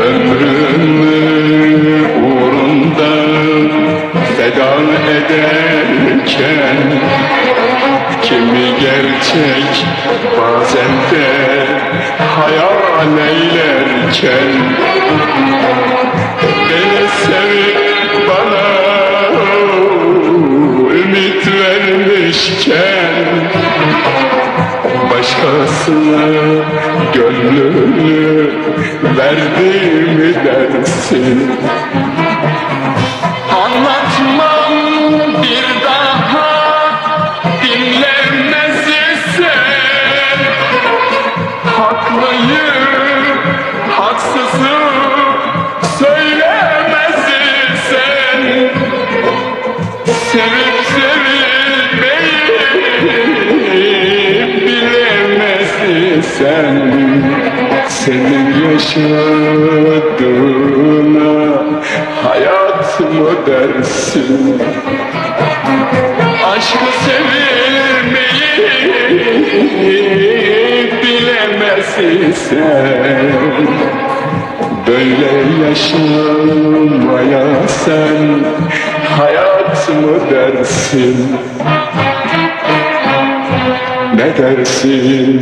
Ömrümü uğrunda feda ederken Kimi gerçek bazen de hayal eylerken Beni sevip bana ümit vermişken Başkasına gönlünü verdi mi dersin? Anlatmam bir daha dinlemez isen Haklıyım, haksızım söylemez isen Sevip sevilmeyi bilemez isen Senin yaşadığına hayat mı dersin Aşkı sevilmeyi bilemez isen Böyle yaşamaya sen hayat mı dersin? Ne dersin?